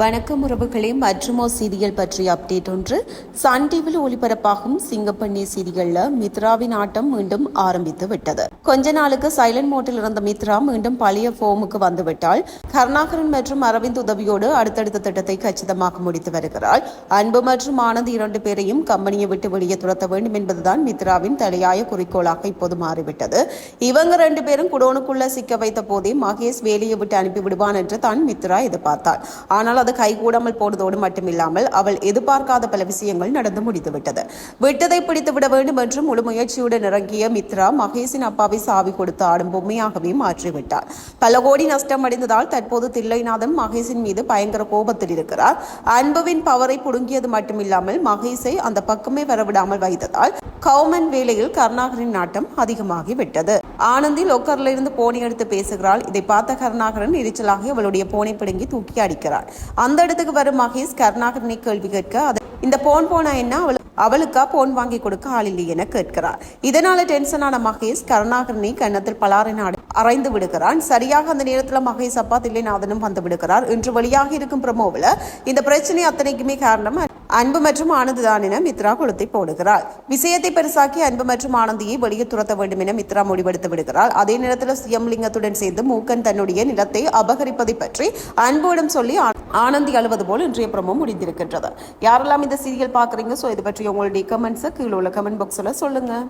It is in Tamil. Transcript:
வணக்கம் உறவுகளே மற்றுமோ சீரியல் பற்றிய அப்டேட் ஒன்று. சன் டிவியில் ஒளிபரப்பாகும் சிங்கப்பண்ணி சீரியல்ல மித்ராவின் ஆட்டம் மீண்டும் ஆரம்பித்து விட்டது. கொஞ்ச நாளுக்கு சைலண்ட் மோட்டில் இருந்த மித்ரா மீண்டும் பழைய ஃபோமுக்கு வந்துவிட்டால் கருணாகரன் மற்றும் அரவிந்த் உதவியோடு அடுத்தடுத்த திட்டத்தை கச்சிதமாக முடித்து வருகிறாள். அன்பு மற்றும் ஆனந்த் இரண்டு பேரையும் கம்பெனியை விட்டு வெளியே துரத்த வேண்டும் என்பதுதான் மித்ராவின் தலையாய குறிக்கோளாக இப்போது மாறிவிட்டது. இவங்க ரெண்டு பேரும் குடோனுக்குள்ள சிக்க வைத்த போதே மகேஷ் வேலையை விட்டு அனுப்பி விடுவான் என்று தான் மித்ரா எதிர்பார்த்தார் ஆனால் அது கைகூடாமல் போனதோடு மட்டுமில்லாமல் அவள் எதிர்பார்க்காத பல விஷயங்கள் நடந்து முடித்துவிட்டது விட்டதை பிடித்து விட வேண்டும் என்று முழு முயற்சியுடன் இறங்கிய மித்ரா மகேஷின் அப்பாவை சாவி கொடுத்து ஆடும் பொம்மையாகவே மாற்றிவிட்டார். பல கோடி நஷ்டம் அடைந்ததால் தற்போது தில்லைநாதன் மகேஷின் மீது பயங்கர கோபத்தில் இருக்கிறார். அன்புவின் பவரை புடுங்கியது மட்டுமில்லாமல் மகேஷை அந்த பக்கமே வரவிடாமல் வைத்ததால் கவுமன் வேலையில் கருணாகரின் நாட்டம் அதிகமாகி விட்டது ஆனந்தி லொக்கர்ல இருந்து போனை எடுத்து பேசுகிறாள். இதை பார்த்த கருணாகரன் எரிச்சலாகி அவளுடைய போனை பிடுங்கி தூக்கி அடிக்கிறாள். அந்த இடத்துக்கு வரும் மகேஷ் கருணாகரனை கேள்வி கேட்க இந்த போன் போனா என்ன? அவள் அவளுக்கா போன் வாங்கி கொடுக்க ஆள் இல்லை என கேட்கிறார் இதனால டென்ஷனான மகேஷ் கருணாகரனை கன்னத்தில் பலாரின் அரைந்து விடுகிறான். சரியாக அந்த நேரத்தில் மகேஷ் அப்பா தில்லைநாதனும் வந்து விடுகிறார். இன்று வெளியாக இருக்கும் பிரமோவில் இந்த பிரச்சனை அத்தனைக்குமே காரணம் அன்பு மற்றும் ஆனந்த் தான் என மித்ரா குளத்தை போடுகிறாள். விஷயத்தை பெருசாக்கி அன்பு மற்றும் ஆனந்தியை வெளியே துரத்த வேண்டும் என மித்ரா முடிவெடுத்து விடுகிறாள். அதே நேரத்தில் சியம்லிங்கத்துடன் சேர்ந்து மூக்கன் தன்னுடைய நிலத்தை அபகரிப்பதை பற்றி அன்புடன் சொல்லி ஆனந்தி அழுவது போல் இன்றைய பிரமோ முடிந்திருக்கின்றது. யாரெல்லாம் இந்த சீரியல் பார்க்குறீங்க ஸோ இது பற்றி உங்களுடைய கமெண்ட்ஸை கீழே உள்ள கமெண்ட் பாக்ஸில் சொல்லுங்கள்